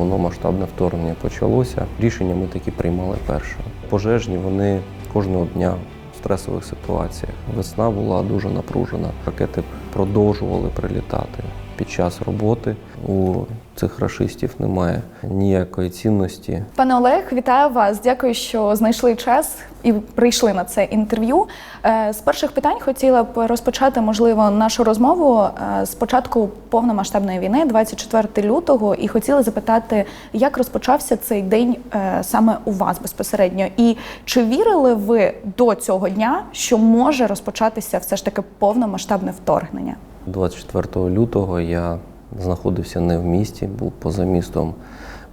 повномасштабне вторгнення почалося. Рішення ми такі приймали перше. Пожежні вони кожного дня в стресових ситуаціях. Весна була дуже напружена. Ракети продовжували прилітати. Під час роботи у цих рашистів немає ніякої цінності Пане Олег, вітаю вас. Дякую, що знайшли час і прийшли на це інтерв'ю. Е, З перших питань хотіла б розпочати, можливо, нашу розмову е, з початку повномасштабної війни, 24 лютого, і хотіла запитати, як розпочався цей день е, саме у вас безпосередньо, і чи вірили ви до цього дня, що може розпочатися все ж таки повномасштабне вторгнення? 24 лютого я знаходився не в місті, був поза містом,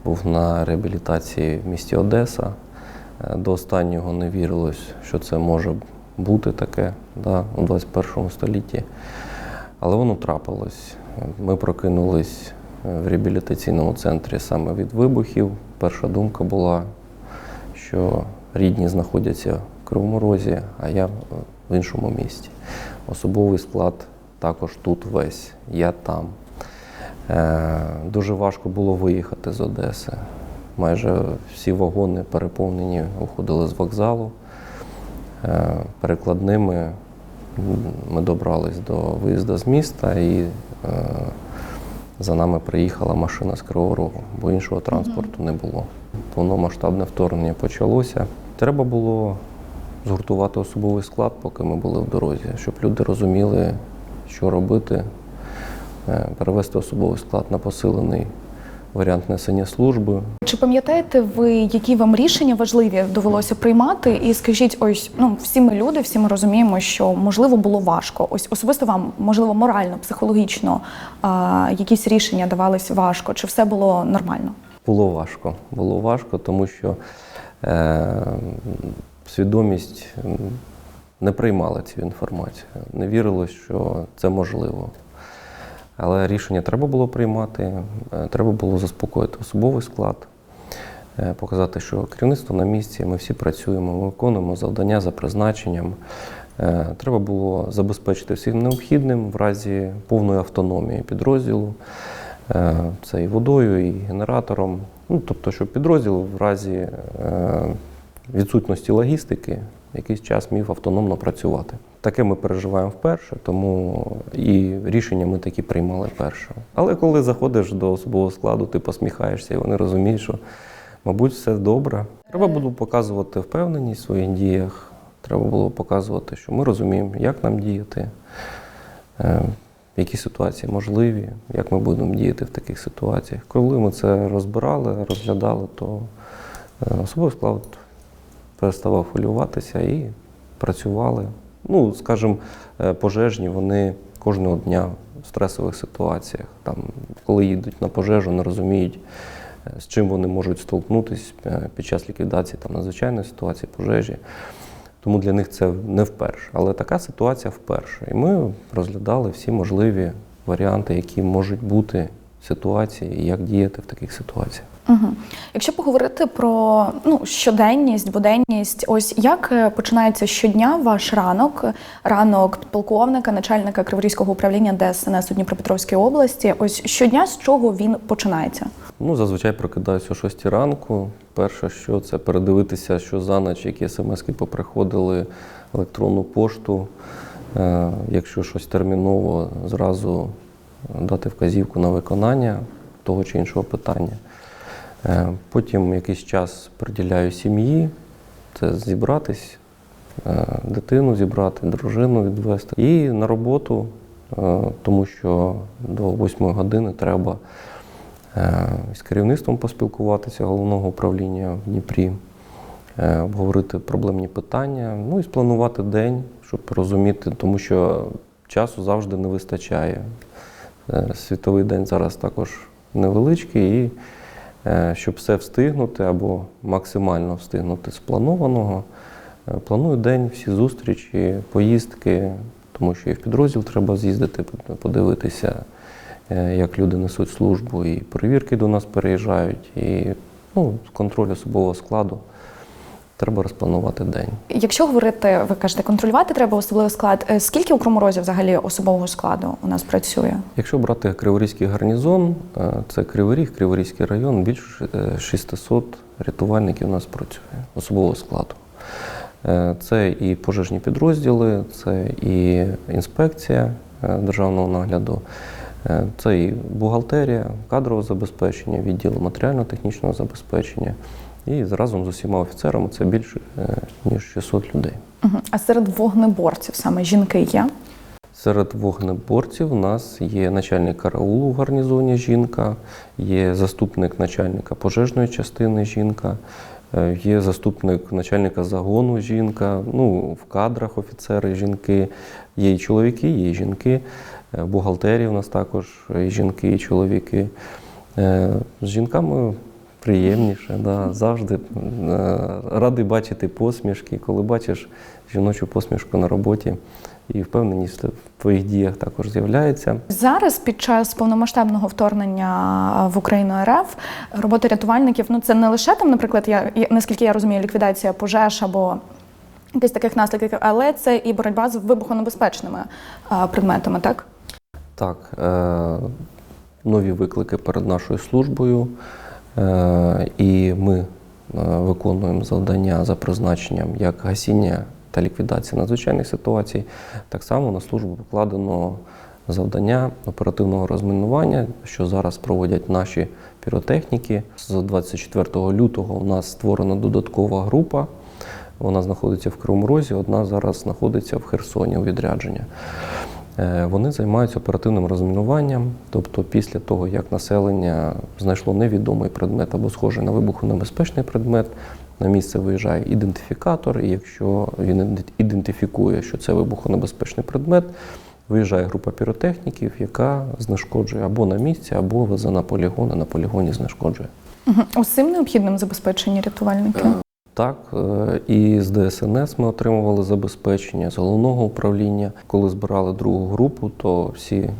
був на реабілітації в місті Одеса. Е, До останнього не вірилось, що це може бути таке да, у 21 столітті. Але воно трапилось. Ми прокинулись е, в реабілітаційному центрі саме від вибухів. Перша думка була, що рідні знаходяться в Кривому Розі, а я в іншому місті. Особовий склад також тут весь, я там. Е, Дуже важко було виїхати з Одеси. Майже всі вагони переповнені, уходили з вокзалу. Е, Перекладними ми добрались до виїзду з міста і е, за нами приїхала машина з Кривого Рогу, бо іншого транспорту не було. Повномасштабне вторгнення почалося. Треба було згуртувати особовий склад, поки ми були в дорозі, щоб люди розуміли, що робити, Е, перевести особовий склад на посилений варіант несення служби. Чи пам'ятаєте ви, які вам рішення важливі довелося приймати? І скажіть, ось ну всі ми люди, всі ми розуміємо, що можливо було важко. Ось особисто вам, можливо, морально, психологічно а, якісь рішення давались важко, чи все було нормально? Було важко. Було важко, тому що е, свідомість не приймала цю інформацію, не вірилось, що це можливо. Але рішення треба було приймати, е, треба було заспокоїти особовий склад, е, показати, що керівництво на місці, ми всі працюємо, ми виконуємо завдання за призначенням. Е, Треба було забезпечити всім необхідним в разі повної автономії підрозділу. Це і водою, і генератором. Ну, тобто, щоб підрозділ в разі відсутності логістики якийсь час міг автономно працювати. Таке ми переживаємо вперше, тому і рішення ми такі приймали перше. Але коли заходиш до особового складу, ти посміхаєшся, і вони розуміють, що, мабуть, все добре. Треба було показувати впевненість в своїх діях. Треба було показувати, що ми розуміємо, як нам діяти, е, які ситуації можливі, як ми будемо діяти в таких ситуаціях. Коли ми це розбирали, розглядали, то е, особовий склад переставав хвилюватися і працювали. Ну, скажімо, е, пожежні вони кожного дня в стресових ситуаціях. Там, коли їдуть на пожежу, не розуміють, е, з чим вони можуть столкнутися під час ліквідації там, надзвичайної ситуації, пожежі. Тому для них це не вперше. Але така ситуація вперше. І ми розглядали всі можливі варіанти, які можуть бути ситуації, і як діяти в таких ситуаціях. Угу. Якщо поговорити про ну, щоденність, буденність, ось як е, починається щодня ваш ранок, ранок підполковника, начальника Криворізького управління ДСНС у Дніпропетровській області. Ось щодня з чого він починається? Ну, зазвичай прокидаюся о 6 ранку. Перше, що це передивитися, що за ніч, які смски поприходили, електронну пошту. Е, Якщо щось терміново, зразу дати вказівку на виконання того чи іншого питання. Е, Потім якийсь час приділяю сім'ї, це зібратись, е, дитину зібрати, дружину відвести. І на роботу, е, тому що до 8 години треба з керівництвом поспілкуватися головного управління в Дніпрі, обговорити проблемні питання, ну і спланувати день, щоб розуміти, тому що часу завжди не вистачає. Світовий день зараз також невеличкий, і щоб все встигнути або максимально встигнути з планованого, е, планую день, всі зустрічі, поїздки, тому що і в підрозділ треба з'їздити, подивитися, е, як люди несуть службу, і перевірки до нас переїжджають, і ну, контроль особового складу. Треба розпланувати день. Якщо говорити, ви кажете, контролювати треба особливий склад. е, Скільки у Краморозі взагалі особового складу у нас працює? Якщо брати Криворізький гарнізон, е, це Кривий Ріг, Криворізький район, більше е, 600 рятувальників у нас працює особового складу. Е, Це і пожежні підрозділи, це і інспекція е, державного нагляду, е, це і бухгалтерія, кадрове забезпечення, відділ матеріально-технічного забезпечення. І разом з усіма офіцерами це більше е, ніж 600 людей. А серед вогнеборців саме жінки є? Серед вогнеборців у нас є начальник караулу в гарнізоні жінка, є заступник начальника пожежної частини жінка, е, є заступник начальника загону жінка, ну, в кадрах офіцери жінки, є і чоловіки, є і жінки, е, бухгалтерів у нас також і жінки, і чоловіки. З жінками приємніше, да, завжди е, радий бачити посмішки, коли бачиш жіночу посмішку на роботі і впевненість в твоїх діях також з'являється. Зараз під час повномасштабного вторгнення в Україну РФ робота рятувальників ну це не лише там, наприклад, я наскільки я розумію, ліквідація пожеж або якісь таких наслідків, але це і боротьба з вибухонебезпечними предметами, так? Так, е, нові виклики перед нашою службою, і ми е, виконуємо завдання за призначенням як гасіння та ліквідація надзвичайних ситуацій. Так само на службу покладено завдання оперативного розмінування, що зараз проводять наші піротехніки. З 24 лютого у нас створена додаткова група. Вона знаходиться в Кривому Розі, одна зараз знаходиться в Херсоні у відрядження. Е, Вони займаються оперативним розмінуванням, тобто після того, як населення знайшло невідомий предмет або схожий на вибухонебезпечний предмет, на місце виїжджає ідентифікатор, і якщо він ідентифікує, що це вибухонебезпечний предмет, виїжджає група піротехніків, яка знешкоджує або на місці, або везе на полігон, і на полігоні знешкоджує. Усім необхідним забезпечені рятувальники. Так, е, і з ДСНС ми отримували забезпечення з головного управління. Коли збирали другу групу, то всі е,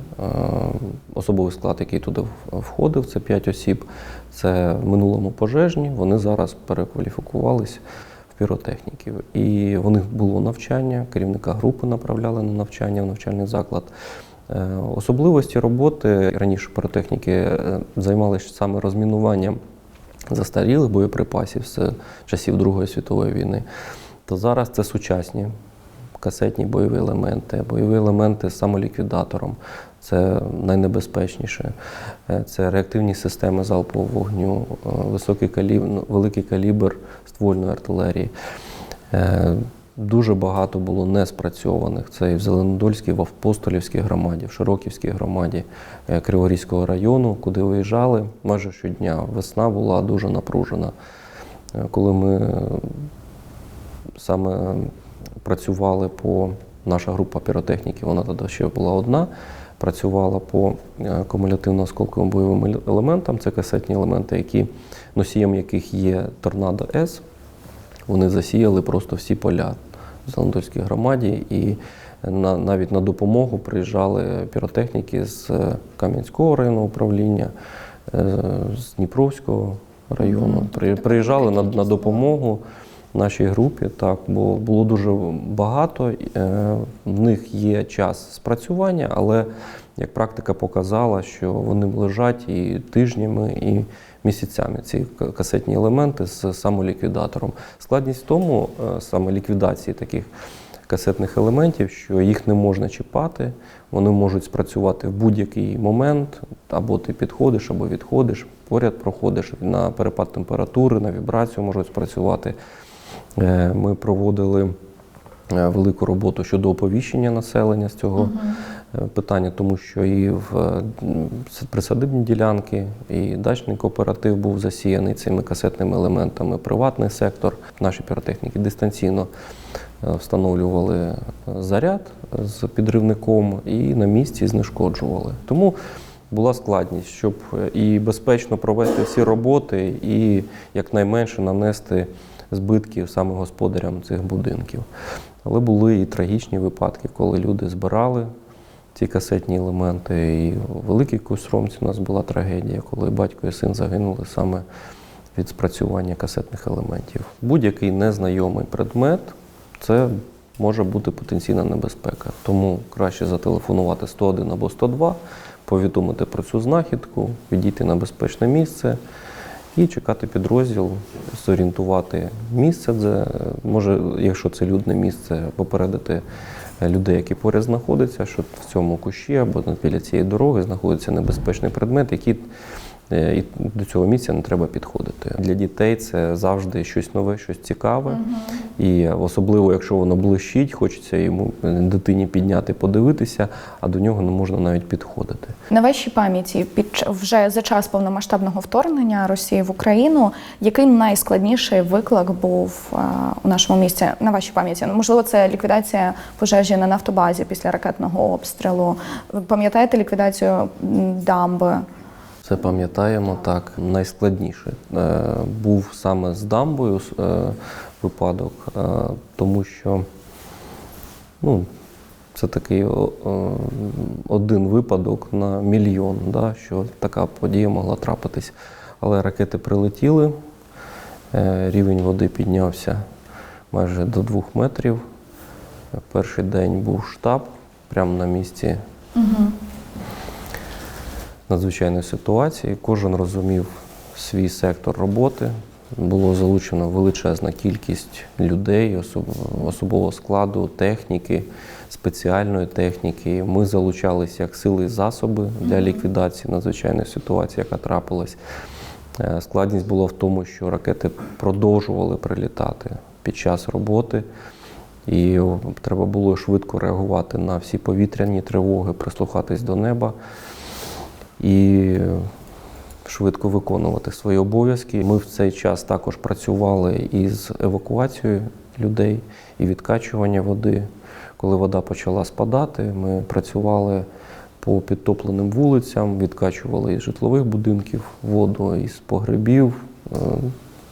особовий склад, який туди входив, це 5 осіб. Це в минулому пожежні. Вони зараз перекваліфікувались в піротехніків. І в них було навчання, керівника групи направляли на навчання в навчальний заклад. Е, Особливості роботи раніше піротехніки займалися саме розмінуванням застарілих боєприпасів з часів Другої світової війни, то зараз це сучасні касетні бойові елементи, бойові елементи з самоліквідатором. Це найнебезпечніше. Е, Це реактивні системи залпового вогню, е, високий калібр, великий калібр ствольної артилерії. Дуже багато було неспрацьованих. Це і в Зеленодольській, в Апостолівській громаді, в Широківській громаді е, Криворізького району, куди виїжджали майже щодня. Весна була дуже напружена. Е, Коли ми е, саме працювали по наша група піротехніків, вона тоді ще була одна. Працювала по кумулятивно-осколковим бойовим елементам. Це касетні елементи, які носієм яких є торнадо С. Вони засіяли просто всі поля в Зеландольській громаді, і на, навіть на допомогу приїжджали піротехніки з Кам'янського районного управління, е, з Дніпровського району. При, приїжджали на, на допомогу нашій групі, так, бо було дуже багато. е, В них є час спрацювання, але як практика показала, що вони лежать і тижнями, і місяцями ці касетні елементи з самоліквідатором. Складність в тому, е, саме ліквідації таких касетних елементів, що їх не можна чіпати, вони можуть спрацювати в будь-який момент, або ти підходиш, або відходиш, поряд проходиш на перепад температури, на вібрацію можуть спрацювати. Е, Ми проводили велику роботу щодо оповіщення населення з цього е, питання, тому що і в е, присадибні ділянки, і дачний кооператив був засіяний цими касетними елементами, приватний сектор. Наші піротехніки дистанційно е, встановлювали е, заряд з підривником і на місці знешкоджували. Тому була складність, щоб е, і безпечно провести всі роботи, і якнайменше нанести збитків саме господарям цих будинків. Але були і трагічні випадки, коли люди збирали ці касетні елементи. І у Великій Кусромці у нас була трагедія, коли батько і син загинули саме від спрацювання касетних елементів. Будь-який незнайомий предмет це може бути потенційна небезпека. Тому краще зателефонувати 101 або 102, повідомити про цю знахідку, відійти на безпечне місце і чекати підрозділ, зорієнтувати місце, де може, якщо це людне місце, попередити е, людей, які поряд знаходяться, що в цьому кущі або біля цієї дороги знаходиться небезпечний предмет, який і до цього місця не треба підходити. Для дітей це завжди щось нове, щось цікаве. І особливо, якщо воно блищить, хочеться йому е, дитині підняти, подивитися, а до нього не можна навіть підходити. На вашій пам'яті під вже за час повномасштабного вторгнення Росії в Україну, який найскладніший виклик був е, у нашому місті? На вашій пам'яті? Можливо, це ліквідація пожежі на нафтобазі після ракетного обстрілу. Ви пам'ятаєте ліквідацію дамби? Це пам'ятаємо так. Найскладніше е, був саме з дамбою е, випадок, е, тому що ну, це такий один випадок на мільйон, да, що така подія могла трапитись. Але ракети прилетіли, рівень води піднявся майже до двох метрів. Перший день був штаб прямо на місці надзвичайної ситуації. Кожен розумів свій сектор роботи. Було залучено величезна кількість людей, особового складу, техніки, спеціальної техніки. Ми залучалися як сили і засоби для ліквідації надзвичайної ситуації, яка трапилась. Е, Складність була в тому, що ракети продовжували прилітати під час роботи. І треба було швидко реагувати на всі повітряні тривоги, прислухатись до неба і е, швидко виконувати свої обов'язки. Ми в цей час також працювали із евакуацією людей і відкачування води. Коли вода почала спадати, ми працювали по підтопленим вулицям, відкачували із житлових будинків воду, із погребів, е,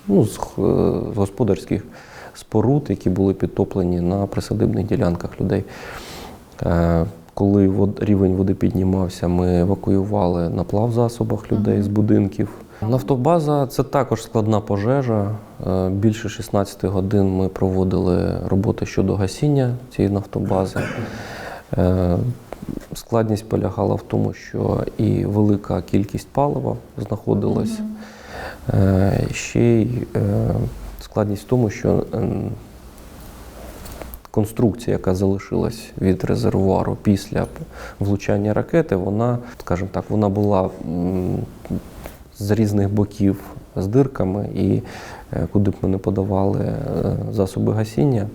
ну, е, з господарських споруд, які були підтоплені на присадибних ділянках людей. Коли вод- рівень води піднімався, ми евакуювали на плавзасобах людей з будинків. Нафтобаза це також складна пожежа. Е, Більше 16 годин ми проводили роботи щодо гасіння цієї нафтобази. Е, Складність полягала в тому, що і велика кількість палива знаходилась. Е, Ще й складність в тому, що конструкція, яка залишилась від резервуару після влучання ракети, вона, скажімо так, вона була з різних боків з дирками, і е, куди б ми не подавали е, засоби гасіння,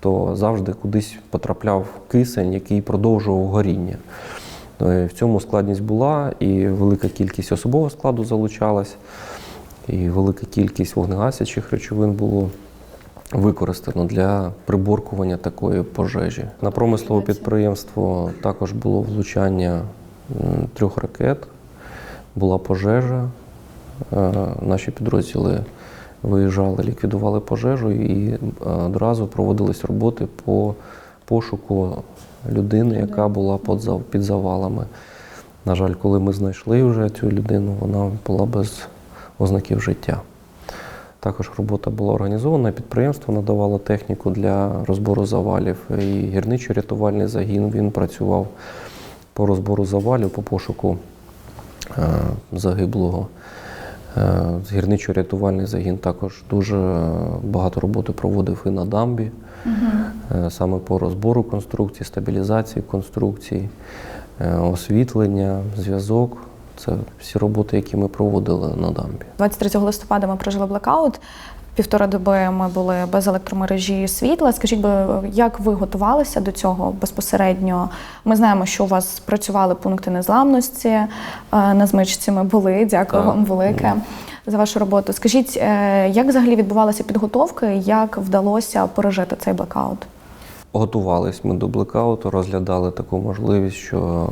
то завжди кудись потрапляв кисень, який продовжував горіння. Е, В цьому складність була, і велика кількість особового складу залучалась, і велика кількість вогнегасячих речовин було використано для приборкування такої пожежі. На промислове підприємство також було влучання трьох ракет, була пожежа. Е, Наші підрозділи виїжджали, ліквідували пожежу і е, одразу проводились роботи по пошуку людини, яка була під під завалами. На жаль, коли ми знайшли вже цю людину, вона була без ознаків життя. Також робота була організована, підприємство надавало техніку для розбору завалів. І гірничо-рятувальний загін він працював по розбору завалів, по пошуку е, загиблого. Е, Гірничо-рятувальний загін також дуже багато роботи проводив і на дамбі, е, саме по розбору конструкцій, стабілізації конструкцій, е, освітлення, зв'язок. Це всі роботи, які ми проводили на дамбі. 23 листопада ми прожили блекаут. Півтора доби ми були без електромережі і світла. Скажіть, би, як ви готувалися до цього безпосередньо? Ми знаємо, що у вас працювали пункти незламності. е, На змичці ми були. Дякую Так. вам велике за вашу роботу. Скажіть, е, як взагалі відбувалася підготовка? Як вдалося пережити цей блекаут? Готувались ми до блекауту, розглядали таку можливість, що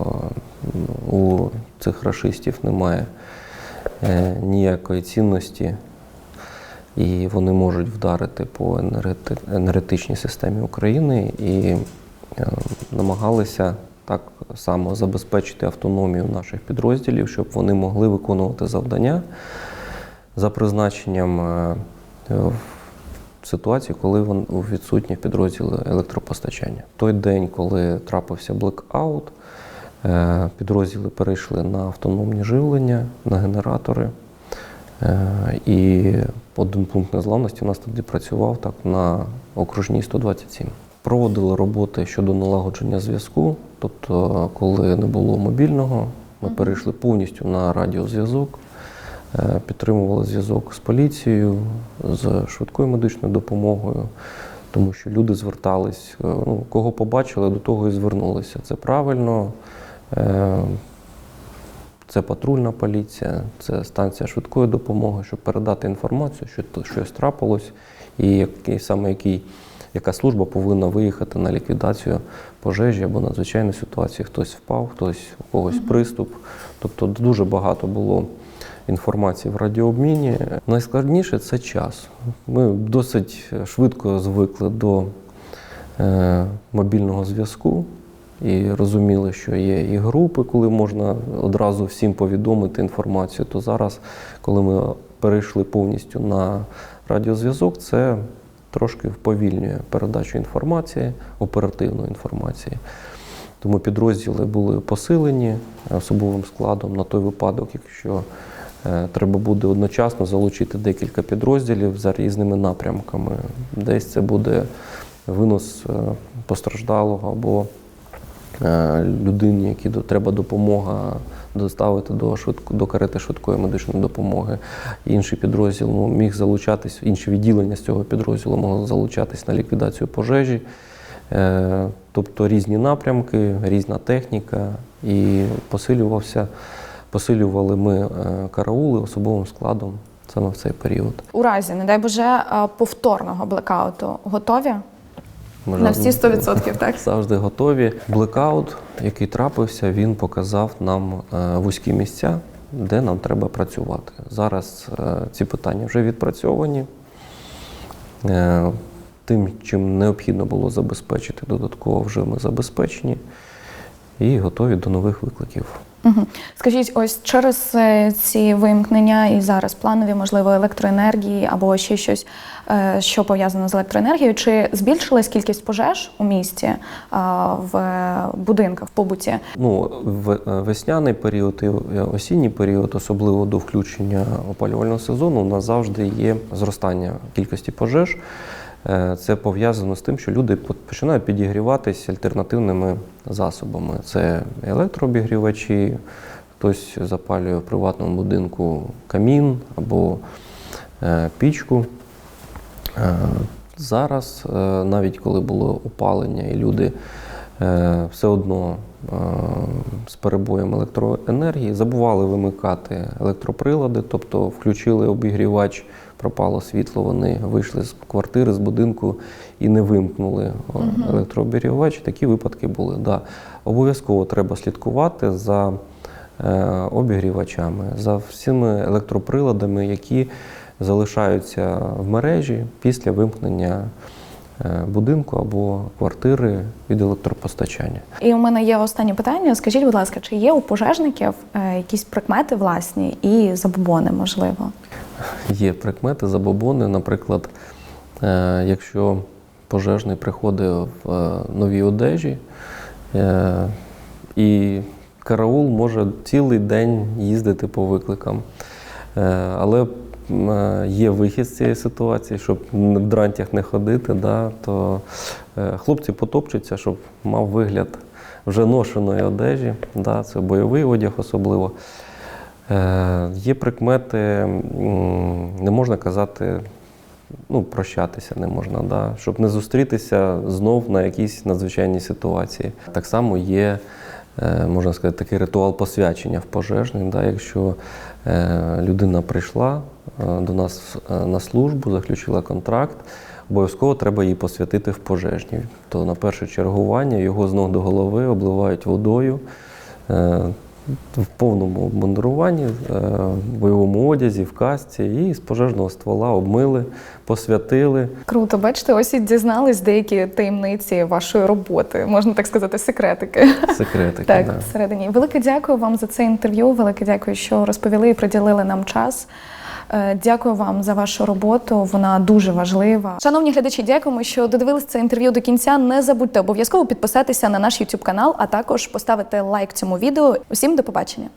у цих рашистів немає е, ніякої цінності, і вони можуть вдарити по енергетичній системі України і е, намагалися так само забезпечити автономію наших підрозділів, щоб вони могли виконувати завдання за призначенням е, в ситуації, коли він відсутні підрозділи електропостачання. Той день, коли трапився блекаут, е, підрозділи перейшли на автономні живлення, на генератори. Е, І один пункт незламності у нас тоді працював так на окружній 127. Проводили роботи щодо налагодження зв'язку. Тобто, коли не було мобільного, ми перейшли повністю на радіозв'язок, підтримували зв'язок з поліцією, з швидкою медичною допомогою, тому що люди звертались, е, ну, кого побачили, до того і звернулися. Це правильно. Е, це патрульна поліція, це станція швидкої допомоги, щоб передати інформацію, що щось трапилось, і який саме який, яка служба повинна виїхати на ліквідацію пожежі або надзвичайної ситуації. Хтось впав, хтось у когось приступ. Тобто дуже багато було інформації в радіообміні. Найскладніше це час. Ми досить швидко звикли до е, мобільного зв'язку. І розуміли, що є і групи, коли можна одразу всім повідомити інформацію. То зараз, коли ми перейшли повністю на радіозв'язок, це трошки вповільнює передачу інформації, оперативної інформації. Тому підрозділи були посилені особовим складом на той випадок, якщо треба буде одночасно залучити декілька підрозділів за різними напрямками. Десь це буде винос е, постраждалого або е, людині, якій треба допомога доставити до швидко до карети швидкої медичної допомоги. Інший підрозділ ну, міг залучатись, інші відділення з цього підрозділу могли залучатись на ліквідацію пожежі. Е, Тобто різні напрямки, різна техніка, і посилювався, посилювали ми е, караули особовим складом саме в цей період. У разі, не дай Боже, е, повторного блекауту готові? Ми На всі 100%, так? Завжди готові. Блекаут, який трапився, він показав нам е, вузькі місця, де нам треба працювати. Зараз ці питання вже відпрацьовані. Тим, чим необхідно було забезпечити додатково, вже ми забезпечені і готові до нових викликів. Угу. Скажіть, ось через е, ці вимкнення і зараз планові, можливо, електроенергії або ще щось, е, що пов'язано з електроенергією, чи збільшилась кількість пожеж у місті в е, будинках, в побуті? Ну, в- весняний період і осінній період, особливо до включення опалювального сезону, у нас завжди є зростання кількості пожеж. Е, Це пов'язано з тим, що люди починають підігріватися альтернативними засобами. Це електрообігрівачі, хтось запалює в приватному будинку камін або е, пічку. Е, Зараз, навіть коли було опалення, і люди все одно з перебоєм електроенергії забували вимикати електроприлади, тобто включили обігрівач, пропало світло, вони вийшли з квартири, з будинку і не вимкнули о, електрообігрівач. Такі випадки були. Да. Обов'язково треба слідкувати за е, обігрівачами, за всіми електроприладами, які залишаються в мережі після вимкнення е, будинку або квартири від електропостачання. І у мене є останнє питання. Скажіть, будь ласка, чи є у пожежників е, якісь прикмети власні і забобони, можливо? Є прикмети, забобони, наприклад, е, якщо пожежний приходить в е, новій одежі, е, і караул може цілий день їздити по викликам. Але є вихід з цієї ситуації, щоб в дрантях не ходити, да, то хлопці потопчуться, щоб мав вигляд вже ношеної одежі, да, це бойовий одяг особливо. Е, Є прикмети, не можна казати, ну, прощатися не можна, да? щоб не зустрітися знов на якійсь надзвичайній ситуації. Так само є, е, можна сказати, такий ритуал посвячення в пожежний. Да? Якщо е, людина прийшла до нас на службу, заключила контракт, обов'язково треба її посвятити в пожежні. То на перше чергування його з ног до голови обливають водою. В повному обмундируванні, е, в бойовому одязі, в касці, і з пожежного ствола обмили, посвятили. Круто, бачите, ось і дізнались деякі таємниці вашої роботи, можна так сказати, секретики. Секретики. Так, да. всередині. Велике дякую вам за це інтерв'ю. Велике дякую, що розповіли і приділили нам час. Е, Дякую вам за вашу роботу. Вона дуже важлива. Шановні глядачі, дякуємо, що додивилися це інтерв'ю до кінця. Не забудьте обов'язково підписатися на наш YouTube канал, а також поставити лайк цьому відео. Усім до побачення.